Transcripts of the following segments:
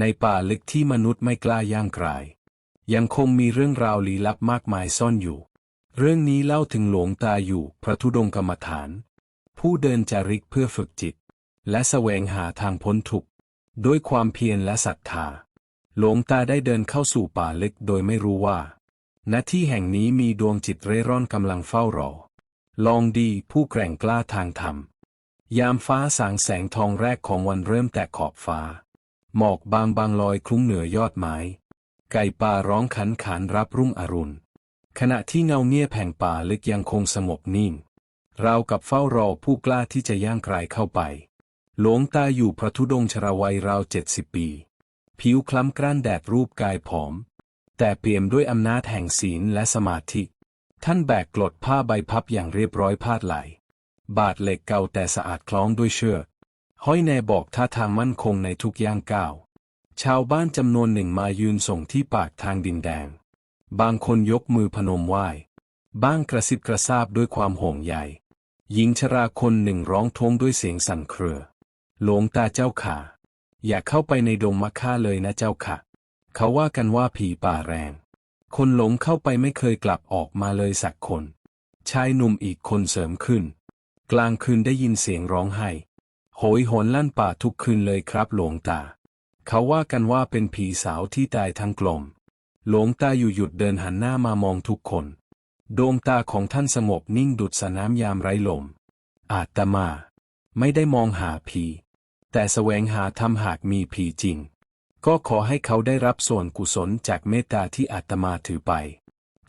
ในป่าลึกที่มนุษย์ไม่กล้าย่างกราย ยังคงมีเรื่องราวลี้ลับมากมายซ่อนอยู่ เรื่องนี้เล่าถึงหลวงตาอยู่พระธุดงกรรมฐาน ผู้เดินจาริกเพื่อฝึกจิต และแสวงหาทางพ้นทุกข์ด้วยความเพียรและศรัทธา หลวงตาได้เดินเข้าสู่ป่าลึกโดยไม่รู้ว่า ณที่แห่งนี้มีดวงจิตเร่ร่อนกำลังเฝ้ารอ ลองดีผู้แกร่งกล้าทางธรรม ยามฟ้าสางแสงทองแรกของวันเริ่มแตกขอบฟ้า หมอกบางบางลอยคลุ้งเหนือยอดไม้ ไก่ป่าร้องขันขานรับรุ่งอรุณ ขณะที่เงาเงียบแห่งป่าลึกยังคงสงบนิ่งราวกับเฝ้ารอผู้กล้าที่จะย่างกรายเข้าไป หลวงตาอยู่พระธุดงค์ชราวัยราวเจ็ดสิบปี ผิวคล้ำกร้านแดดรูปกายผอม แต่เปี่ยมด้วยอำนาจแห่งศีลและสมาธิ ท่านแบกกลดผ้าใบพับอย่างเรียบร้อยพาดไหล บาดเหล็กเก่าแต่สะอาดคล้องด้วยเชือก ห้อยแน่บอกท่าทางมั่นคงในทุกย่างก้าว ชาวบ้านจำนวนหนึ่งมายืนส่งที่ปากทางดินแดง บางคนยกมือพนมไหว้ บ้างกระซิบกระซาบด้วยความห่วงใยหญิงชราคนหนึ่งร้องทวงด้วยเสียงสั่นเครือ หลวงตาเจ้าข่าอย่าเข้าไปในดงมะค่าเลยนะเจ้าค่ะ เขาว่ากันว่าผีป่าแรง คนหลงเข้าไปไม่เคยกลับออกมาเลยสักคน ชายหนุ่มอีกคนเสริมขึ้น กลางคืนได้ยินเสียงร้องไห้ โหยหนลั่นป่าทุกคืนเลยครับหลวงตา เขาว่ากันว่าเป็นผีสาวที่ตายทั้งกลม หลวงตาอยู่หยุดเดินหันหน้ามามองทุกคน ดวงตาของท่านสงบนิ่งดุดสนามยามไร้ลม อาตมา ไม่ได้มองหาผี แต่แสวงหาทำหากมีผีจริง ก็ขอให้เขาได้รับส่วนกุศลจากเมตตาที่อาตมาถือไป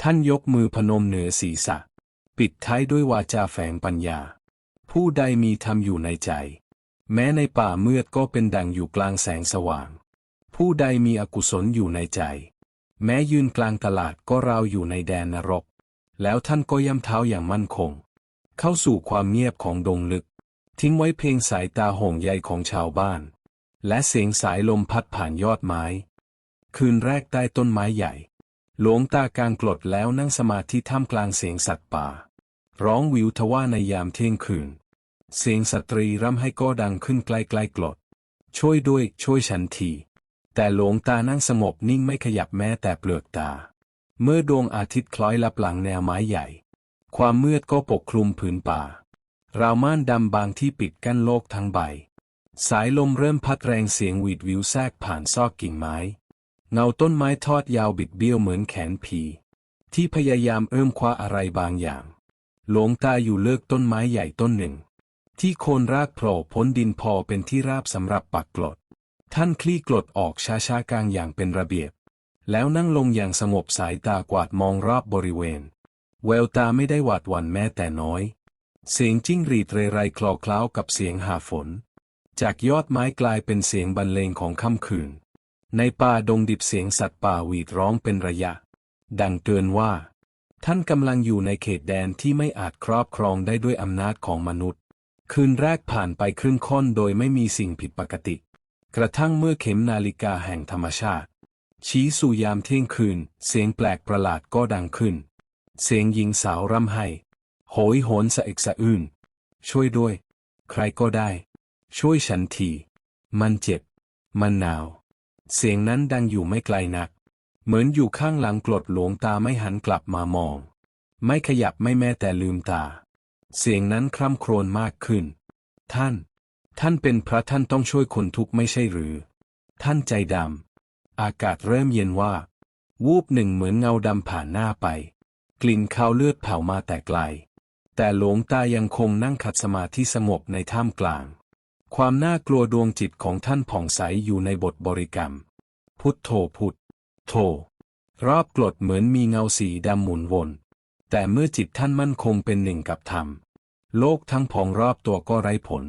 ท่านยกมือพนมเหนือศีรษะ ปิดท้ายด้วยวาจาแฝงปัญญา ผู้ใดมีธรรมอยู่ในใจ แม้ในป่ามืดก็เป็นดังอยู่กลางแสงสว่าง ผู้ใดมีอกุศลอยู่ในใจ แม้ยืนกลางตลาดก็ราวอยู่ในแดนนรก แล้วท่านก็ย่ำเท้าอย่างมั่นคง เข้าสู่ความเงียบของดงลึก ทิ้งไว้เพียงสายตาห่วงใยของชาวบ้าน และเสียงสายลมพัดผ่านยอดไม้ คืนแรกใต้ต้นไม้ใหญ่ หลวงตากลางกรดแล้วนั่งสมาธิท่ามกลางเสียงสัตว์ป่า ร้องวิวทว่าในยามเที่ยงคืน เสียงสตรีร่ำให้ก็ดังขึ้นใกล้ๆกรดช่วยด้วย ช่วยฉันที แต่หลวงตานั่งสงบนิ่งไม่ขยับแม้แต่เปลือกตา เมื่อดวงอาทิตย์คล้อยลับหลังแนวไม้ใหญ่ ความมืดก็ปกคลุมผืนป่า ราวม่านดำบางที่ปิดกั้นโลกทั้งใบ สายลมเริ่มพัดแรงเสียงหวีดวิวแทรกผ่านซอกกิ่งไม้ เงาต้นไม้ทอดยาวบิดเบี้ยวเหมือนแขนผีที่พยายามเอื้อมคว้าอะไรบางอย่าง หลวงตาอยู่เลิกต้นไม้ใหญ่ต้นหนึ่ง ที่โคนรากโผล่พ้นดินพอเป็นที่ราบสำหรับปักกลด ท่านคลี่กลดออกช้าๆกลางอย่างเป็นระเบียบ แล้วนั่งลงอย่างสงบสายตากวาดมองรอบบริเวณ แววตาไม่ได้หวาดหวั่นแม้แต่น้อย เสียงจิ้งหรีดเรไรคลอเคล้ากับเสียงหาฝน จากยอดไม้กลายเป็นเสียงบรรเลงของค่ำคืน ในป่าดงดิบเสียงสัตว์ป่าหวีดร้องเป็นระยะ ดังเตือนว่า ท่านกำลังอยู่ในเขตแดนที่ไม่อาจครอบครองได้ด้วยอำนาจของมนุษย์ คืนแรกผ่านไปครึ่งค่อนโดยไม่มีสิ่งผิดปกติ กระทั่งเมื่อเข็มนาฬิกาแห่งธรรมชาติ ชี้สู่ยามเที่ยงคืน เสียงแปลกประหลาดก็ดังขึ้น เสียงหญิงสาวร่ำไห้ โหยโหนสะเอกสะอื้น ช่วยด้วย ใครก็ได้ ช่วยฉันที มันเจ็บ มันหนาว เสียงนั้นดังอยู่ไม่ไกลนัก เหมือนอยู่ข้างหลังกรดหลวงตาไม่หันกลับมามอง ไม่ขยับไม่แม้แต่ลืมตา เสียงนั้นคร่ำโครวญมากขึ้น ท่าน ท่านเป็นพระท่านต้องช่วยคนทุกข์ไม่ใช่หรือ ท่านใจดำ อากาศเริ่มเย็นว่า วูบหนึ่งเหมือนเงาดำผ่านหน้าไป กลิ่นคาวเลือดเผามาแต่ไกล แต่หลวงตายังคงนั่งขัดสมาธิสงบในท่ามกลาง ความน่ากลัวดวงจิตของท่านผ่องใสอยู่ในบทบริกรรม พุทโธพุทโธรอบกรดเหมือนมีเงาสีดำหมุนวน แต่เมื่อจิตท่านมั่นคงเป็นหนึ่งกับธรรม โลกทั้งพองรอบตัวก็ไร้ผล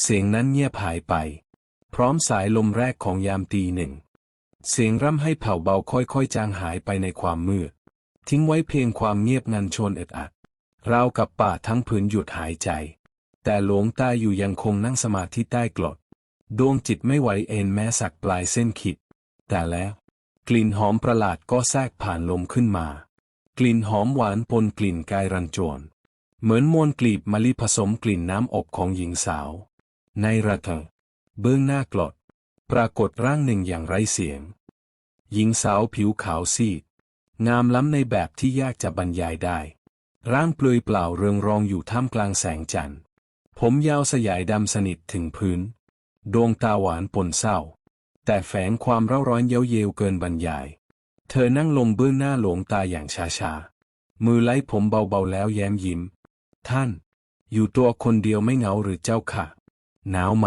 เสียงนั้นเงียบหายไป พร้อมสายลมแรกของยามตีหนึ่ง เสียงร่ำให้เผ่าเบาค่อยๆ จางหายไปในความมืด ทิ้งไว้เพียงความเงียบงันชวนอึดอัดราวกับป่าทั้งผืนหยุดหายใจ แต่หลวงตาอยู่ยังคงนั่งสมาธิใต้กรดดวงจิตไม่ไหวเอ็นแม้สักปลายเส้นขิดแต่แล้ว กลิ่นหอมประหลาดก็แทรกผ่านลมขึ้นมา กลิ่นหอมหวานปนกลิ่นกายรันจวน เหมือนมวลกลีบมะลิผสมกลิ่นน้ำอบของหญิงสาว ในระเถอเบื้องหน้ากรดปรากฏร่างหนึ่งอย่างไร้เสียง หญิงสาวผิวขาวซีด งามล้ำในแบบที่ยากจะบรรยายได้ ร่างเปลือยเปล่าเรืองรองอยู่ท่ามกลางแสงจันทร์ ผมยาวสยายดำสนิทถึงพื้น ดวงตาหวานปนเศร้า แต่แฝงความเร่าร้อนเย้าเยวเกินบรรยาย เธอนั่งลงเบื้องหน้าหลวงตาอย่างช้าๆ มือไล้ผมเบาๆแล้วแย้มยิ้ม ท่าน อยู่ตัวคนเดียวไม่เหงาหรือเจ้าค่ะ หนาวไหม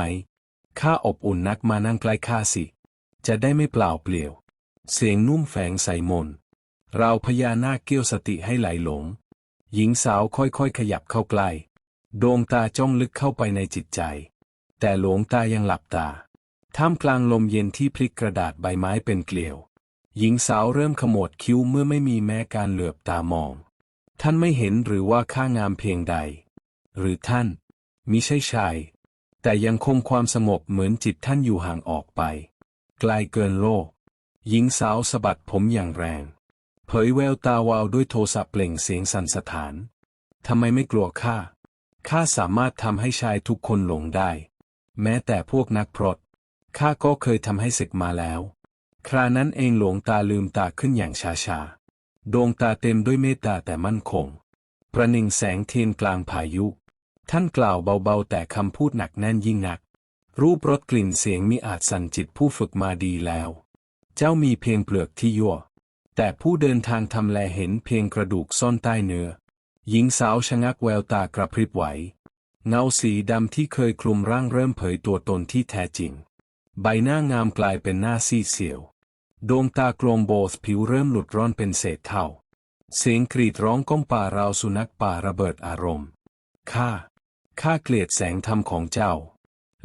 ข้าอบอุ่นนักมานั่งใกล้ข้าสิ จะได้ไม่เปล่าเปลี่ยว เสียงนุ่มแฝงใส่มน เราพญานาคเกี้ยวสติให้ไหลหลง หญิงสาวค่อยๆขยับเข้าใกล้ ดวงตาจ้องลึกเข้าไปในจิตใจ แต่หลวงตายังหลับตา ท่ามกลางลมเย็นที่พลิกกระดาษใบไม้เป็นเกลียว หญิงสาวเริ่มขมวดคิ้วเมื่อไม่มีแม้การเหลือบตามอง ท่านไม่เห็นหรือว่าข้างามเพียงใด หรือท่านมิใช่ชาย แต่ยังคงความสงบเหมือนจิตท่านอยู่ห่างออกไป ไกลเกินโลก หญิงสาวสะบัดผมอย่างแรง เผยแววตาวาวด้วยโทสะเปล่งเสียงสั่นสะท้านทำไมไม่กลัวข้าข้าสามารถทำให้ชายทุกคนหลงได้ แม้แต่พวกนักพรตข้าก็เคยทำให้ศึกมาแล้ว ครานั้นเองหลวงตาลืมตาขึ้นอย่างช้าๆ ดวงตาเต็มด้วยเมตตาแต่มั่นคง ประหนึ่งแสงเทียนกลางพายุ ท่านกล่าวเบาๆ แต่คำพูดหนักแน่นยิ่งนัก รูปรสกลิ่นเสียงมิอาจสั่นจิตผู้ฝึกมาดีแล้ว เจ้ามีเพียงเปลือกที่ยั่ว แต่ผู้เดินทางทำแลเห็นเพียงกระดูกซ่อนใต้เนื้อ หญิงสาวชะงักแววตากระพริบไหว เงาสีดำที่เคยคลุมร่างเริ่มเผยตัวตนที่แท้จริง ใบหน้างามกลายเป็นหน้าซีเสียว ดวงตากลมโบสผิวเริ่มหลุดร่อนเป็นเศษเท่า เสียงกรีดร้องก้องป่าราวสุนัขป่าระเบิดอารมณ์ ข้า ข้าเกลียดแสงธรรมของเจ้า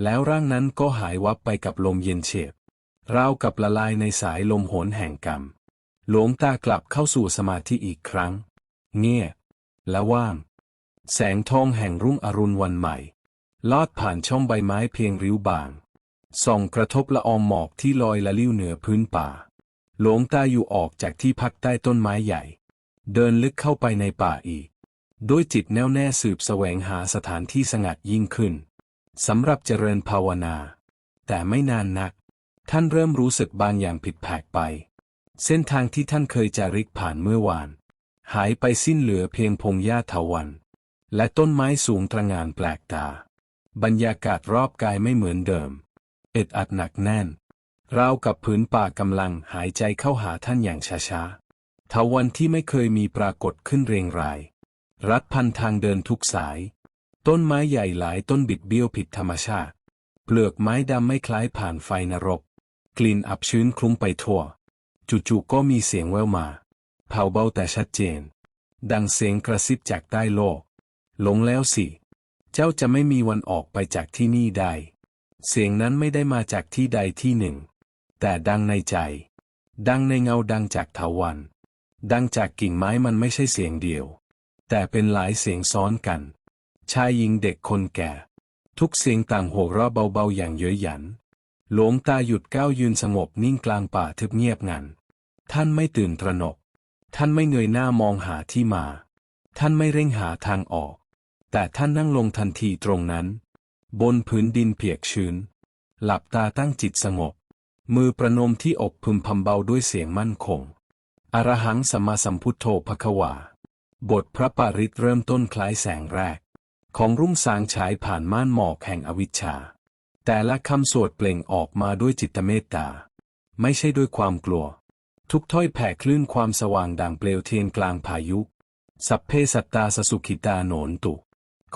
แล้วร่างนั้นก็หายวับไปกับลมเย็นเฉียบราวกับละลายในสายลมโหนแห่งกรรม หลวงตากลับเข้าสู่สมาธิอีกครั้ง เงียบและว่าง แสงทองแห่งรุ่งอรุณวันใหม่ ลอดผ่านช่องใบไม้เพียงริ้วบาง ส่องกระทบละอองหมอกที่ลอยละลิ้วเหนือพื้นป่า หลวงตาอยู่ออกจากที่พักใต้ต้นไม้ใหญ่ เดินลึกเข้าไปในป่าอีก ด้วยจิตแน่วแน่สืบแสวงหาสถานที่สงัดยิ่งขึ้นสำหรับเจริญภาวนา แต่ไม่นานนัก ท่านเริ่มรู้สึกบางอย่างผิดแผกไป เส้นทางที่ท่านเคยจาริกผ่านเมื่อวาน หายไปสิ้นเหลือเพียงพงหญ้าเถาวัน และต้นไม้สูงตระงานแปลกตา บรรยากาศรอบกายไม่เหมือนเดิม เอ็ดอัดหนักแน่น ราวกับผืนป่ากำลังหายใจเข้าหาท่านอย่างช้าๆเถาวันที่ไม่เคยมีปรากฏขึ้นเรียงราย รัดพันทางเดินทุกสาย ต้นไม้ใหญ่หลายต้นบิดเบี้ยวผิดธรรมชาติ เปลือกไม้ดำไม่คล้ายผ่านไฟนรก กลิ่นอับชื้นคลุ้งไปทั่ว จู่ๆก็มีเสียงแว่วมา เผาเบาแต่ชัดเจน ดังเสียงกระซิบจากใต้โลก หลงแล้วสิ เจ้าจะไม่มีวันออกไปจากที่นี่ได้ เสียงนั้นไม่ได้มาจากที่ใดที่หนึ่ง แต่ดังในใจ ดังในเงาดังจากเถาวัน ดังจากกิ่งไม้มันไม่ใช่เสียงเดียว แต่เป็นหลายเสียงซ้อนกัน ชายหญิงเด็กคนแก่ ทุกเสียงต่างโห่เราะเบาๆอย่างเย้ยหยันหลวงตาหยุดก้าวยืนสงบนิ่งกลางป่าทึบเงียบงัน ท่านไม่ตื่นตระหนก ท่านไม่เงยหน้ามองหาที่มา ท่านไม่เร่งหาทางออก แต่ท่านนั่งลงทันทีตรงนั้น บนพื้นดินเปียกชื้น หลับตาตั้งจิตสงบ มือประนมที่อกพึมพำเบาด้วยเสียงมั่นคง อรหังสัมมาสัมพุทโธภควา บทพระปาริตเริ่มต้นคล้ายแสงแรก ของรุ่งสางฉายผ่านม่านหมอกแห่งอวิชชา แต่ละคำสวดเปล่งออกมาด้วยจิตเมตตา ไม่ใช่ด้วยความกลัว ทุกถ้อยแผ่คลื่นความสว่างดังเปลวเทียนกลางพายุ สัพเพสัตตาสสุขิตาโหนนตุ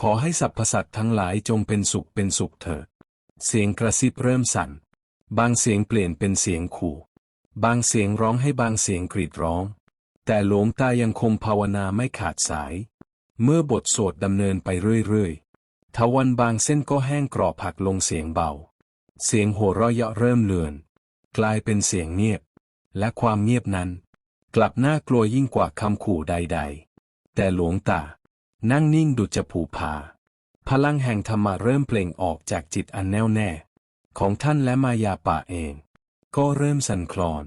ขอให้สรรพสัตว์ทั้งหลายจงเป็นสุขเป็นสุขเถิดเสียงกระซิบเริ่มสั่น บางเสียงเปลี่ยนเป็นเสียงขู่ บางเสียงร้องให้บางเสียงกรีดร้อง แต่หลวงตายังคงภาวนาไม่ขาดสาย เมื่อบทสวดดำเนินไปเรื่อยๆทวันบางเส้นก็แห้งกรอบหักลงเสียงเบา เสียงโห่เราะเยาะเริ่มเลือน กลายเป็นเสียงเงียบ และความเงียบนั้น กลับน่ากลัวยิ่งกว่าคำขู่ใด ๆ แต่หลวงตา นั่งนิ่งดุจจะผูผาพลังแห่งธรรมะเริ่มเปล่งออกจากจิตอันแน่วแน่ ของท่านและมายาป่าเอง ก็เริ่มสั่นคลอน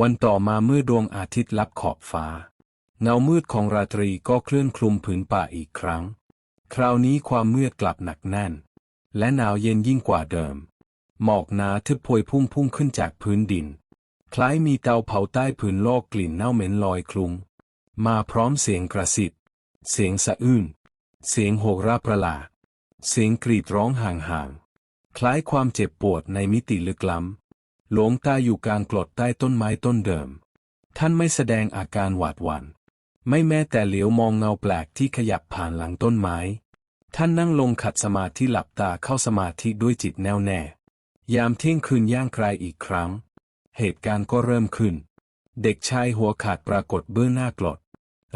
วันต่อมาเมื่อดวงอาทิตย์ลับขอบฟ้า เงามืดของราตรีก็เคลื่อนคลุมผืนป่าอีกครั้ง คราวนี้ความมืดกลับหนักแน่น และหนาวเย็นยิ่งกว่าเดิม หมอกหนาทึบพวยพุ่งพุ่งขึ้นจากพื้นดิน คล้ายมีเตาเผาใต้ผืนโลกกลิ่นเน่าเหม็นลอยคลุ้งมาพร้อมเสียงกระสิบเสียงสะอื้น เสียงโหกราประหลาด เสียงกรีดร้องห่างๆ คล้ายความเจ็บปวดในมิติลึกล้ำ หลวงตาอยู่กลางกรดใต้ต้นไม้ต้นเดิม ท่านไม่แสดงอาการหวาดหวัน่น ไม่แม้แต่เหลียวมองเงาแปลกที่ขยับผ่านหลังต้นไม้ ท่านนั่งลงขัดสมาธิหลับตาเข้าสมาธิด้วยจิตแน่วแน่ ยามเที่ยงคืนย่างไกลอีกครั้ง เหตุการณ์ก็เริ่มขึ้น เด็กชายหัวขาดปรากฏเบื้องหน้ากรด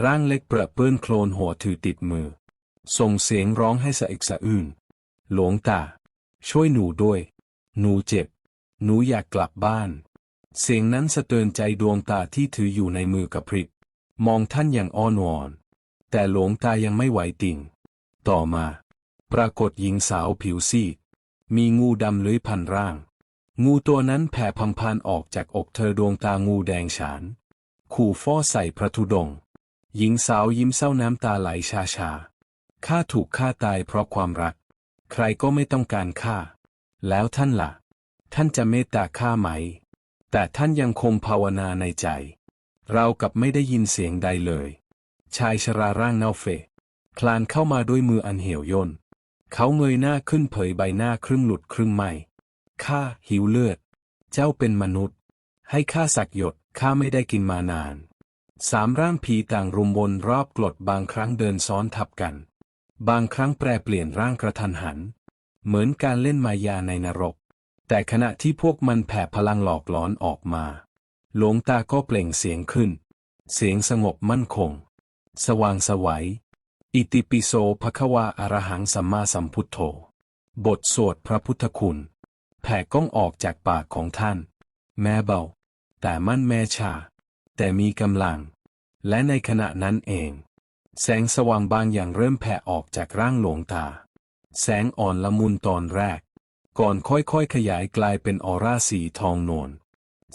ร่างเล็กเปรอะเปื้อนโคลนหัวถือติดมือ ส่งเสียงร้องให้สะอึกสะอื้น หลวงตา ช่วยหนูด้วย หนูเจ็บ หนูอยากกลับบ้าน เสียงนั้นสะเตือนใจดวงตาที่ถืออยู่ในมือกระพริบ มองท่านอย่างอ้อนวอน แต่หลวงตายังไม่ไหวติ่ง ต่อมา ปรากฏหญิงสาวผิวซีด มีงูดำเลื้อยพันร่าง งูตัวนั้นแผ่พังพานออกจากอกเธอดวงตางูแดงฉาน ขู่ฟ้อใส่พระธุดง หญิงสาวยิ้มเศร้าน้ำตาไหลชาชาข้าถูกฆ่าตายเพราะความรัก ใครก็ไม่ต้องการข้า แล้วท่านละ่ะ ท่านจะเมตตาข้าไหม แต่ท่านยังคงภาวนาในใจ เรากับไม่ได้ยินเสียงใดเลย ชายชราร่างเน่าเฟะคลานเข้ามาด้วยมืออันเหี่ยวย่น เขาเงยหน้าขึ้นเผยใบหน้าครึ่งหลุดครึ่งไหมข้าหิวเลือด เจ้าเป็นมนุษย์ ให้ข้าสักหยด ข้าไม่ได้กินมานาน สามร่างผีต่างรุมวนรอบกรดบางครั้งเดินซ้อนทับกัน บางครั้งแปรเปลี่ยนร่างกระทันหัน เหมือนการเล่นมายาในนรก แต่ขณะที่พวกมันแผ่พลังหลอกหลอนออกมาหลวงตาก็เปล่งเสียงขึ้น เสียงสงบมั่นคง สว่างสวัย อิติปิโสภควาอารหังสัมมาสัมพุทโธ บทสวดพระพุทธคุณ แผ่ก้องออกจากปากของท่าน แม้เบา แต่มั่นแม่ชา แต่มีกำลัง และในขณะนั้นเอง แสงสว่างบางอย่างเริ่มแผ่ออกจากร่างหลวงตา แสงอ่อนละมุนตอนแรก ก่อนค่อยๆขยายกลายเป็นออร่าสีทองนวล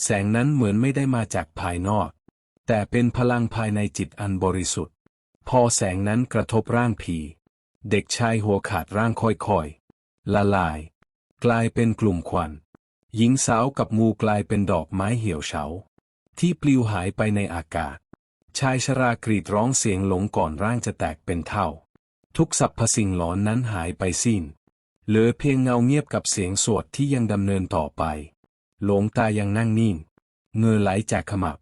แสงนั้นเหมือนไม่ได้มาจากภายนอก แต่เป็นพลังภายในจิตอันบริสุทธิ์ พอแสงนั้นกระทบร่างผี เด็กชายหัวขาดร่างค่อยๆ ละลาย กลายเป็นกลุ่มควัน หญิงสาวกับงูกลายเป็นดอกไม้เหี่ยวเฉา ที่ปลิวหายไปในอากาศ ชายชรากรีดร้องเสียงหลงก่อนร่างจะแตกเป็นเท่า ทุกสรรพสิ่งหลอนนั้นหายไปสิ้น เหลือเพียงเงาเงียบกับเสียงสวดที่ยังดำเนินต่อไป หลงตายังนั่งนิ่ง เงือไหลจากขมับ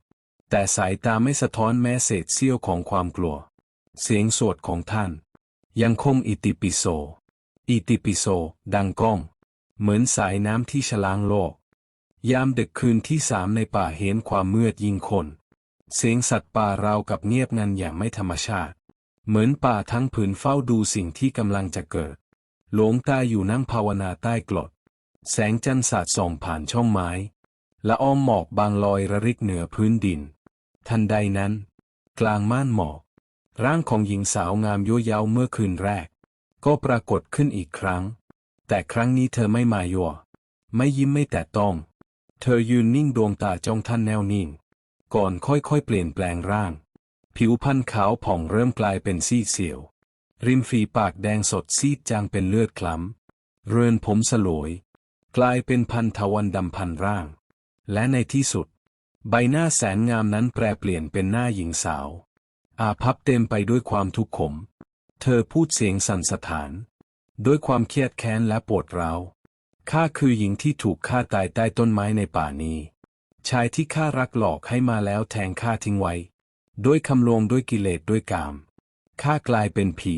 แต่สายตาไม่สะท้อนแม้เศษเสี้ยวของความกลัว เสียงสวดของท่าน ยังคงอิติปิโส อิติปิโส ดังก้อง เหมือนสายน้ำที่ฉลางโลก ยามดึกคืนที่สามในป่าเห็นความมืดยิ่งคน เสียงสัตว์ป่าราวกับเงียบงันอย่างไม่ธรรมชาติ เหมือนป่าทั้งผืนเฝ้าดูสิ่งที่กำลังจะเกิด หลวงตาอยู่นั่งภาวนาใต้กรด แสงจันทร์สาดส่องผ่านช่องไม้ละอ้อมหมอกบางลอยระริกเหนือพื้นดิน ทันใดนั้น กลางม่านหมอก ร่างของหญิงสาวงามยั่วเย้าเมื่อคืนแรก ก็ปรากฏขึ้นอีกครั้ง แต่ครั้งนี้เธอไม่มายัวไม่ยิ้มไม่แตะต้อง เธอยืนนิ่งดวงตาจ้องท่านแน่วนิ่ง ก่อนค่อยๆเปลี่ยนแปลงร่าง ผิวพรรณขาวผ่องเริ่มกลายเป็นซีดเสียว ริมฝีปากแดงสดซีดจางเป็นเลือดคล้ำ เรือนผมสลวย กลายเป็นพันทวันดำพันร่าง และในที่สุด ใบหน้าแสนงามนั้นแปรเปลี่ยนเป็นหน้าหญิงสาว อาพับเต็มไปด้วยความทุกข์ขม เธอพูดเสียงสั่นสะท้าน ด้วยความเครียดแค้นและปวดร้าวข้าคือหญิงที่ถูกฆ่าตายใต้ต้นไม้ในป่านี้ ชายที่ข้ารักหลอกให้มาแล้วแทงข้าทิ้งไว้ ด้วยคำลวงด้วยกิเลสด้วยกาม ข้ากลายเป็นผี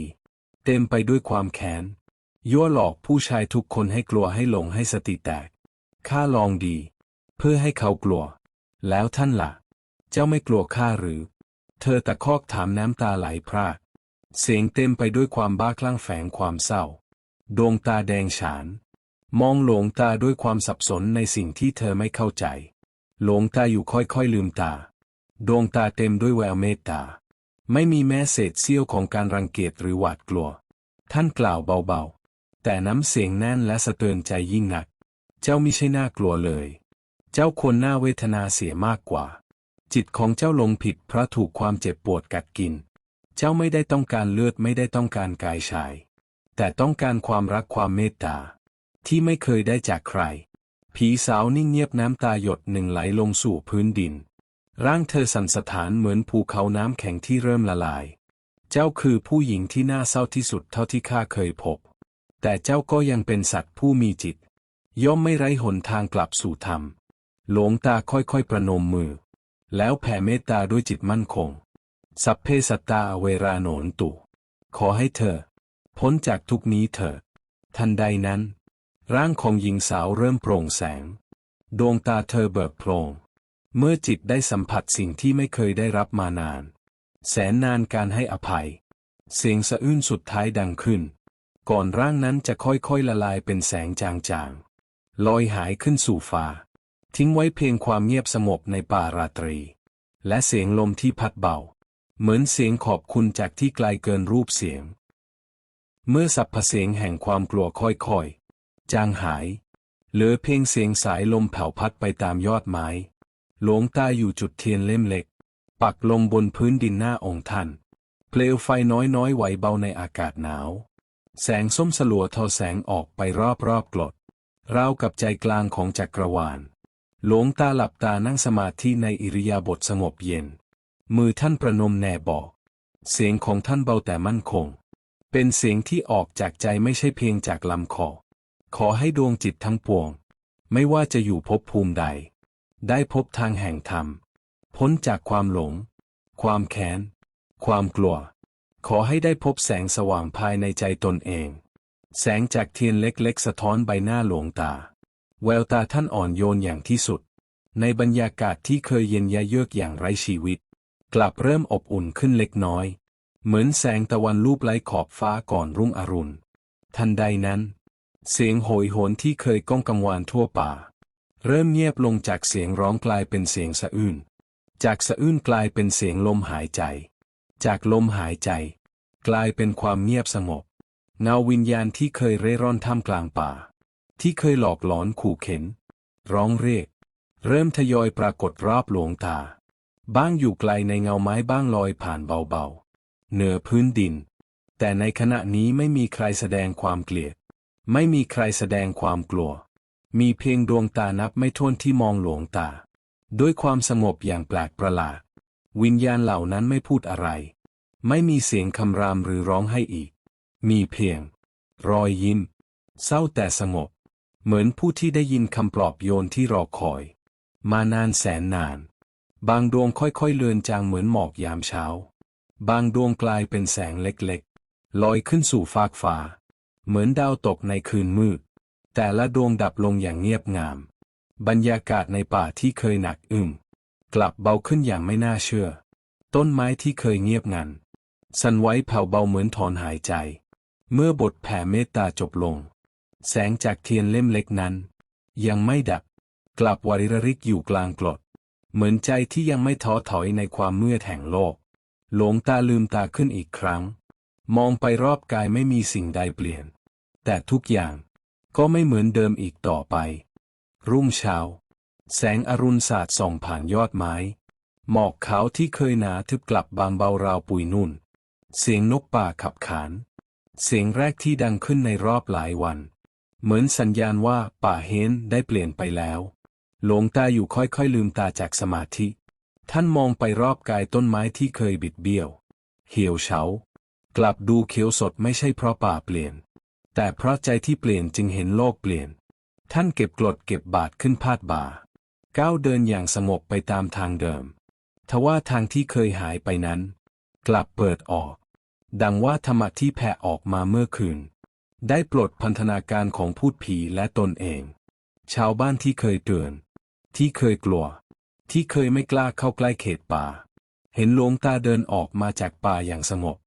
เต็มไปด้วยความแค้น ยั่วหลอกผู้ชายทุกคนให้กลัวให้หลงให้สติแตก ข้าลองดี เพื่อให้เขากลัว แล้วท่านละ่ะ เจ้าไม่กลัวข้าหรือ เธอตะคอกถามน้ำตาไหลพราก เสียงเต็มไปด้วยความบ้าคลั่งแฝงความเศร้า ดวงตาแดงฉาน มองหลงตาด้วยความสับสนในสิ่งที่เธอไม่เข้าใจ หลวงตาอยู่ค่อยๆลืมตา ดวงตาเต็มด้วยแววเมตตา ไม่มีแม้เศษเสี้ยวของการรังเกียจหรือหวาดกลัว ท่านกล่าวเบาๆ แต่น้ำเสียงแน่นและสะเตือนใจยิ่งหนัก เจ้ามิใช่น่ากลัวเลย เจ้าควรน่าเวทนาเสียมากกว่า จิตของเจ้าลงผิดเพราะถูกความเจ็บปวดกัดกิน เจ้าไม่ได้ต้องการเลือดไม่ได้ต้องการกายชาย แต่ต้องการความรักความเมตตาที่ไม่เคยได้จากใคร ผีสาวนิ่งเงียบน้ำตาหยดหนึ่งไหลลงสู่พื้นดิน ร่างเธอสั่นสะท้านเหมือนภูเขาน้ำแข็งที่เริ่มละลาย เจ้าคือผู้หญิงที่น่าเศร้าที่สุดเท่าที่ข้าเคยพบ แต่เจ้าก็ยังเป็นสัตว์ผู้มีจิต ย่อมไม่ไร้หนทางกลับสู่ธรรม หลวงตาค่อยๆประนมมือ แล้วแผ่เมตตาด้วยจิตมั่นคง สัพเพสัตตาเวราโหนตุ ขอให้เธอ พ้นจากทุกนี้เถิดทันใดนั้น ร่างของหญิงสาวเริ่มโปร่งแสง ดวงตาเธอเบิกโพลงเมื่อจิตได้สัมผัสสิ่งที่ไม่เคยได้รับมานาน แสนนานการให้อภัย เสียงสะอื้นสุดท้ายดังขึ้น ก่อนร่างนั้นจะค่อยๆละลายเป็นแสงจางๆ ลอยหายขึ้นสู่ฟ้า ทิ้งไว้เพียงความเงียบสงบในป่าราตรี และเสียงลมที่พัดเบา เหมือนเสียงขอบคุณจากที่ไกลเกินรูปเสียง เมื่อสับพเสียงแห่งความกลัวค่อยๆ จางหาย เหลือเพียงเสียงสายลมแผ่วพัดไปตามยอดไม้ หลวงตาอยู่จุดเทียนเล่มเล็ก ปักลงบนพื้นดินหน้าองค์ท่าน เปลวไฟน้อยๆไหวเบาในอากาศหนาว แสงส้มสลัวทอแสงออกไปรอบๆกลดราวกับใจกลางของจักรวาล หลวงตาหลับตานั่งสมาธิในอิริยาบถสงบเย็น มือท่านประนมแน่บอก เสียงของท่านเบาแต่มั่นคง เป็นเสียงที่ออกจากใจไม่ใช่เพียงจากลำคอ ขอให้ดวงจิตทั้งปวง ไม่ว่าจะอยู่ภพภูมิใด ได้พบทางแห่งธรรม พ้นจากความหลง ความแค้น ความกลัว ขอให้ได้พบแสงสว่างภายในใจตนเอง แสงจากเทียนเล็กๆ สะท้อนใบหน้าหลวงตา แววตาท่านอ่อนโยนอย่างที่สุด ในบรรยากาศที่เคยเย็นยะเยือกอย่างไร้ชีวิต กลับเริ่มอบอุ่นขึ้นเล็กน้อย เหมือนแสงตะวันลูบไล้ขอบฟ้าก่อนรุ่งอรุณ ทันใดนั้น เสียงโหยโหนที่เคยก้องกังวานทั่วป่า เริ่มเงียบลงจากเสียงร้องกลายเป็นเสียงสะอื้น จากสะอื้นกลายเป็นเสียงลมหายใจ จากลมหายใจ กลายเป็นความเงียบสงบ เงาวิญญาณที่เคยเร่ร่อนท่ามกลางป่า ที่เคยหลอกหลอนขู่เข็น ร้องเรียก เริ่มทยอยปรากฏรอบหลวงตา บ้างอยู่ไกลในเงาไม้บ้างลอยผ่านเบาๆ เหนือพื้นดิน แต่ในขณะนี้ไม่มีใครแสดงความเกลียด ไม่มีใครแสดงความกลัว มีเพียงดวงตานับไม่ถ้วนที่มองหลวงตา ด้วยความสงบอย่างแปลกประหลาด วิญญาณเหล่านั้นไม่พูดอะไร ไม่มีเสียงคำรามหรือร้องให้อีก มีเพียง รอยยิ้ม เศร้าแต่สงบ เหมือนผู้ที่ได้ยินคำปลอบโยนที่รอคอย มานานแสนนาน บางดวงค่อยๆเลือนจางเหมือนหมอกยามเช้า บางดวงกลายเป็นแสงเล็กๆ ลอยขึ้นสู่ฟากฟ้า เหมือนดาวตกในคืนมืด แต่ละดวงดับลงอย่างเงียบงาม บรรยากาศในป่าที่เคยหนักอึ้งกลับเบาขึ้นอย่างไม่น่าเชื่อ ต้นไม้ที่เคยเงียบงัน สั่นไหวแผ่วเบาเหมือนถอนหายใจ เมื่อบทแผ่เมตตาจบลง แสงจากเทียนเล่มเล็กนั้น ยังไม่ดับ กลับวริรริกอยู่กลางกลดเหมือนใจที่ยังไม่ท้อถอยในความมืดแห่งโลก หลงตาลืมตาขึ้นอีกครั้ง มองไปรอบกายไม่มีสิ่งใดเปลี่ยน แต่ทุกอย่างก็ไม่เหมือนเดิมอีกต่อไป รุ่งเช้า แสงอรุณสาดส่องผ่านยอดไม้ หมอกขาวที่เคยหนาทึบกลับบางเบาราวปุยนุ่น เสียงนกป่าขับขาน เสียงแรกที่ดังขึ้นในรอบหลายวัน เหมือนสัญญาณว่าป่าเฮนได้เปลี่ยนไปแล้ว หลวงตาอยู่ค่อยๆลืมตาจากสมาธิ ท่านมองไปรอบกายต้นไม้ที่เคยบิดเบี้ยว เหี่ยวเฉากลับดูเขียวสดไม่ใช่เพราะป่าเปลี่ยน แต่เพราะใจที่เปลี่ยนจึงเห็นโลกเปลี่ยน ท่านเก็บกรดเก็บบาทขึ้นพาดบ่าก้าวเดินอย่างสงบไปตามทางเดิม ทว่าทางที่เคยหายไปนั้น กลับเปิดออก ดังว่าธรรมะที่แผ่ออกมาเมื่อคืน ได้ปลดพันธนาการของพูดผีและตนเอง ชาวบ้านที่เคยเตือน ที่เคยกลัว ที่เคยไม่กล้าเข้าใกล้เขตป่า เห็นหลวงตาเดินออกมาจากป่าอย่างสงบ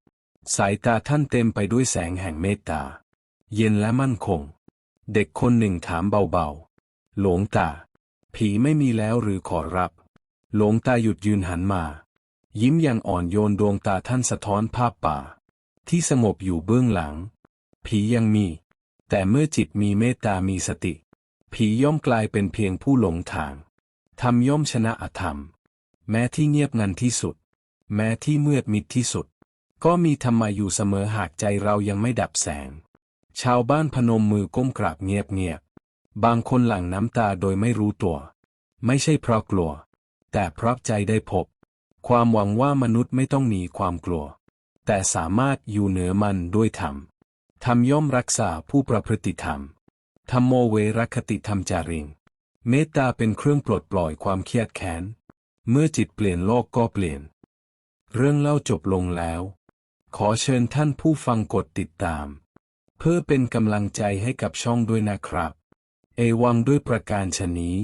สายตาท่านเต็มไปด้วยแสงแห่งเมตตา เย็นและมั่นคง เด็กคนหนึ่งถามเบาๆ หลวงตา ผีไม่มีแล้วหรือขอรับ หลวงตาหยุดยืนหันมา ยิ้มอย่างอ่อนโยนดวงตาท่านสะท้อนภาพป่า ที่สงบอยู่เบื้องหลัง ผียังมี แต่เมื่อจิตมีเมตตามีสติ ผีย่อมกลายเป็นเพียงผู้หลงทางธรรมย่อมชนะอธรรม แม้ที่เงียบงันที่สุด แม้ที่มืดมิดที่สุด ก็มีธรรมาอยู่เสมอหากใจเรายังไม่ดับแสง ชาวบ้านพนมมือก้มกราบเงียบเงียบบางคนหลั่งน้ำตาโดยไม่รู้ตัว ไม่ใช่เพราะกลัว แต่เพราะใจได้พบ ความหวังว่ามนุษย์ไม่ต้องมีความกลัว แต่สามารถอยู่เหนือมันด้วยธรรม ธรรมย่อมรักษาผู้ประพฤติธรรม ธรรมโมเวรคติธรรมจาริง เมตตาเป็นเครื่องปลดปล่อยความเครียดแค้น เมื่อจิตเปลี่ยนโลกก็เปลี่ยน เรื่องเล่าจบลงแล้ว ขอเชิญท่านผู้ฟังกดติดตาม เพื่อเป็นกำลังใจให้กับช่องด้วยนะครับ เอวังด้วยประการชนี้